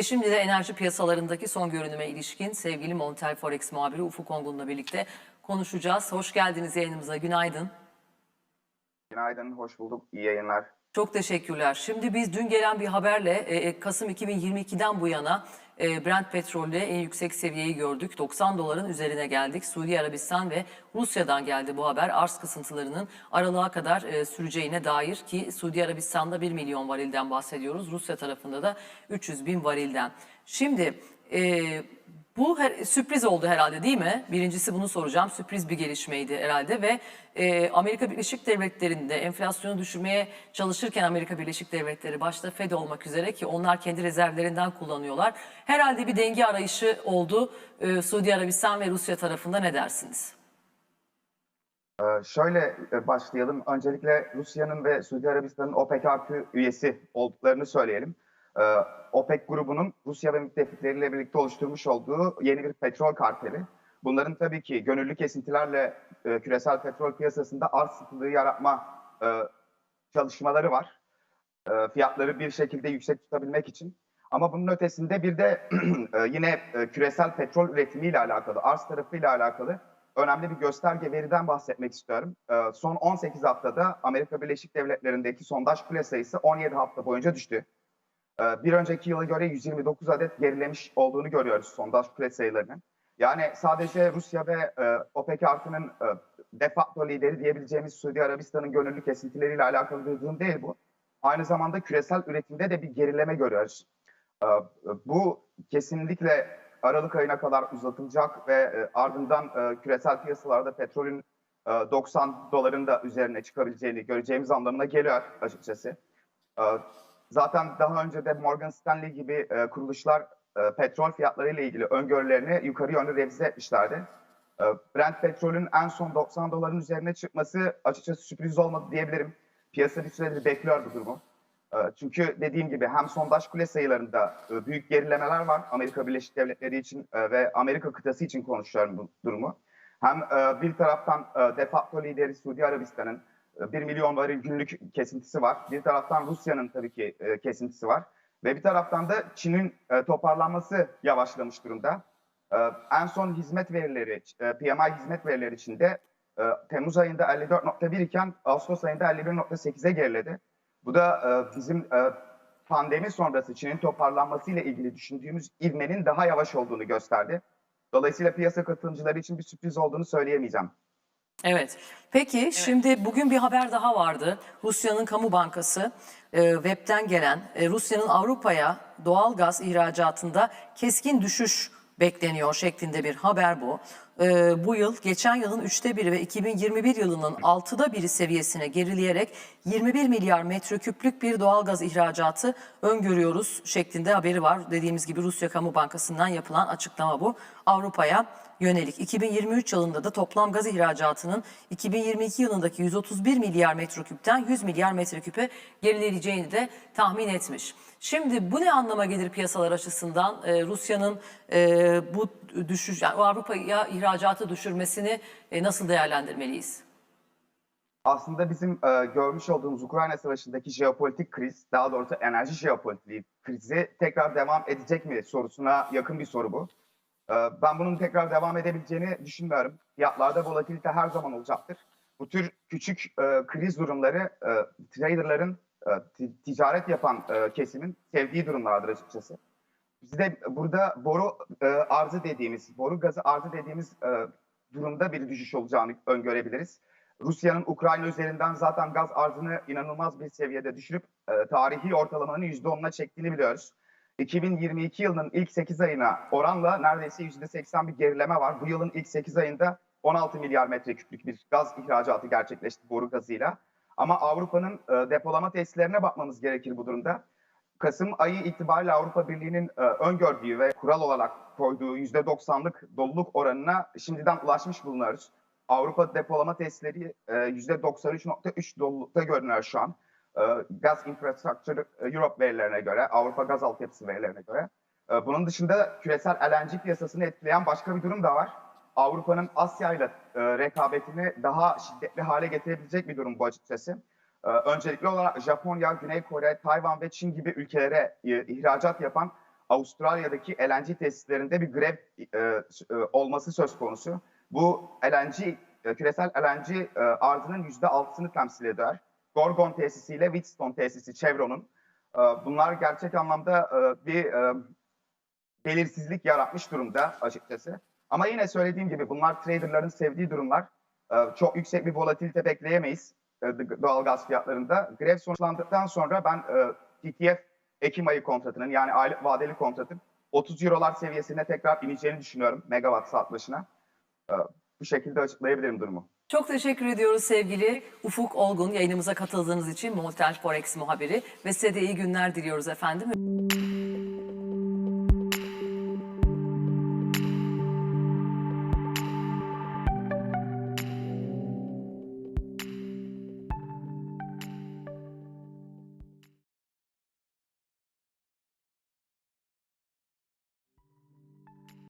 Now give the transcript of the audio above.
Ve şimdi de enerji piyasalarındaki son görünüme ilişkin sevgili Montel Forex muhabiri Ufuk Ongun'la birlikte konuşacağız. Hoş geldiniz yayınımıza. Günaydın. Günaydın, hoş bulduk. İyi yayınlar. Çok teşekkürler. Şimdi biz dün gelen bir haberle e, Kasım 2022'den bu yana e, Brent petrolde en yüksek seviyeyi gördük. 90 doların üzerine geldik. Suudi Arabistan ve Rusya'dan geldi bu haber. Arz kısıntılarının aralığa kadar e, süreceğine dair ki Suudi Arabistan'da 1 milyon varilden bahsediyoruz. Rusya tarafında da 300 bin varilden. Şimdi e, bu her- sürpriz oldu herhalde değil mi? Birincisi bunu soracağım. Sürpriz bir gelişmeydi herhalde ve e, Amerika Birleşik Devletleri'nde enflasyonu düşürmeye çalışırken Amerika Birleşik Devletleri başta Fed olmak üzere ki onlar kendi rezervlerinden kullanıyorlar. Herhalde bir denge arayışı oldu e, Suudi Arabistan ve Rusya tarafında ne dersiniz? Ee, şöyle e, başlayalım. Öncelikle Rusya'nın ve Suudi Arabistan'ın OPEC artı üyesi olduklarını söyleyelim. Ee, OPEC grubunun Rusya ve müttefikleriyle birlikte oluşturmuş olduğu yeni bir petrol karteli. Bunların tabii ki gönüllü kesintilerle e, küresel petrol piyasasında arz sıkılığı yaratma e, çalışmaları var. E, fiyatları bir şekilde yüksek tutabilmek için. Ama bunun ötesinde bir de e, yine e, küresel petrol üretimiyle alakalı, arz tarafıyla alakalı önemli bir gösterge veriden bahsetmek istiyorum. E, Son 18 haftada Amerika Birleşik Devletleri'ndeki sondaj kule sayısı 17 hafta boyunca düştü. E, Bir önceki yıla göre 129 adet gerilemiş olduğunu görüyoruz sondaj kule sayılarının. Yani sadece Rusya ve e, OPEC artının e, de facto lideri diyebileceğimiz Suudi Arabistan'ın gönüllü kesintileriyle alakalı bir durum değil bu. Aynı zamanda küresel üretimde de bir gerileme görüyoruz. Ee, Bu kesinlikle Aralık ayına kadar uzatılacak ve e, ardından küresel piyasalarda petrolün e, 90 doların da üzerine çıkabileceğini göreceğimiz anlamına geliyor açıkçası. Zaten daha önce de Morgan Stanley gibi e, kuruluşlar e, petrol fiyatları ile ilgili öngörülerini yukarı yönlü revize etmişlerdi. Ee, Brent petrolün en son 90 doların üzerine çıkması açıkçası sürpriz olmadı diyebilirim. Piyasa bir süredir bekliyor bu durumu. Ee, Çünkü dediğim gibi hem sondaj kule sayılarında e, büyük gerilemeler var Amerika Birleşik Devletleri için e, ve Amerika kıtası için konuşuyorum bu durumu. Hem e, bir taraftan e, de facto lideri Suudi Arabistan'ın e, 1 milyon varil günlük kesintisi var. Bir taraftan Rusya'nın tabii ki e, kesintisi var. Ve bir taraftan da Çin'in e, toparlanması yavaşlamış durumda. E, En son hizmet verileri, e, PMI hizmet verileri içinde e, Temmuz ayında 54.1 iken Ağustos ayında 51.8'e geriledi. Bu da bizim pandemi sonrası Çin'in toparlanmasıyla ilgili düşündüğümüz ivmenin daha yavaş olduğunu gösterdi. Dolayısıyla piyasa katılımcıları için bir sürpriz olduğunu söyleyemeyeceğim. Evet. Peki şimdi bugün bir haber daha vardı. Rusya'nın kamu bankası e, webten gelen e, Rusya'nın Avrupa'ya doğal gaz ihracatında keskin düşüş bekleniyor şeklinde bir haber bu. E, bu yıl geçen yılın üçte biri ve 2021 yılının altıda biri seviyesine gerileyerek 21 milyar metreküplük bir doğal gaz ihracatı öngörüyoruz şeklinde haberi var. Dediğimiz gibi Rusya Kamu Bankası'ndan yapılan açıklama bu. Avrupa'ya yönelik. 2023 yılında da toplam gaz ihracatının 2022 yılındaki 131 milyar metreküpten 100 milyar metreküpe gerileyeceğini de tahmin etmiş. Şimdi bu ne anlama gelir piyasalar açısından? Ee, Rusya'nın e, bu düşüş, yani Avrupa'ya ihracatı düşürmesini e, nasıl değerlendirmeliyiz? Aslında bizim e, görmüş olduğumuz Ukrayna Savaşı'ndaki jeopolitik kriz, daha doğrusu enerji jeopolitiği krizi tekrar devam edecek mi sorusuna yakın bir soru bu. E, ben bunun tekrar devam edebileceğini düşünmüyorum. Fiyatlarda volatilite her zaman olacaktır. Bu tür küçük e, kriz durumları e, traderların, e, ti- ticaret yapan e, kesimin sevdiği durumlardır açıkçası. Biz de burada boru e, arzı dediğimiz, boru gazı arzı dediğimiz e, durumda bir düşüş olacağını öngörebiliriz. Rusya'nın Ukrayna üzerinden zaten gaz arzını inanılmaz bir seviyede düşürüp e, tarihi ortalamanın %10'una çektiğini biliyoruz. 2022 yılının ilk 8 ayına oranla neredeyse %80 bir gerileme var. Bu yılın ilk 8 ayında 16 milyar metreküplük bir gaz ihracatı gerçekleşti boru gazıyla. Ama Avrupa'nın e, depolama tesislerine bakmamız gerekir bu durumda. Kasım ayı itibariyle Avrupa Birliği'nin e, öngördüğü ve kural olarak koyduğu %90'lık doluluk oranına şimdiden ulaşmış bulunuyoruz. Avrupa depolama testleri e, %93.3 dolulukta görünüyor şu an. E, Gaz Infrastructure Europe verilerine göre, Avrupa Gaz Altyapısı verilerine göre. E, bunun dışında küresel LNG piyasasını etkileyen başka bir durum da var. Avrupa'nın Asya ile e, rekabetini daha şiddetli hale getirebilecek bir durum bu açıkçası. Ee, öncelikli olarak Japonya, Güney Kore, Tayvan ve Çin gibi ülkelere e, ihracat yapan Avustralya'daki LNG tesislerinde bir grev e, e, olması söz konusu. Bu LNG, e, küresel LNG e, arzının %6'sını temsil eder. Gorgon tesisiyle Wheatstone tesisi Chevron'un. E, bunlar gerçek anlamda e, bir e, belirsizlik yaratmış durumda açıkçası. Ama yine söylediğim gibi bunlar traderların sevdiği durumlar. Çok yüksek bir volatilite bekleyemeyiz doğal gaz fiyatlarında. Grev sonuçlandıktan sonra ben TTF Ekim ayı kontratının yani aylık vadeli kontratın 30 Eurolar seviyesine tekrar ineceğini düşünüyorum megawatt saat başına. Bu şekilde açıklayabilirim durumu. Çok teşekkür ediyoruz sevgili Ufuk Olgun yayınımıza katıldığınız için Montel Forex muhabiri ve size de iyi günler diliyoruz efendim.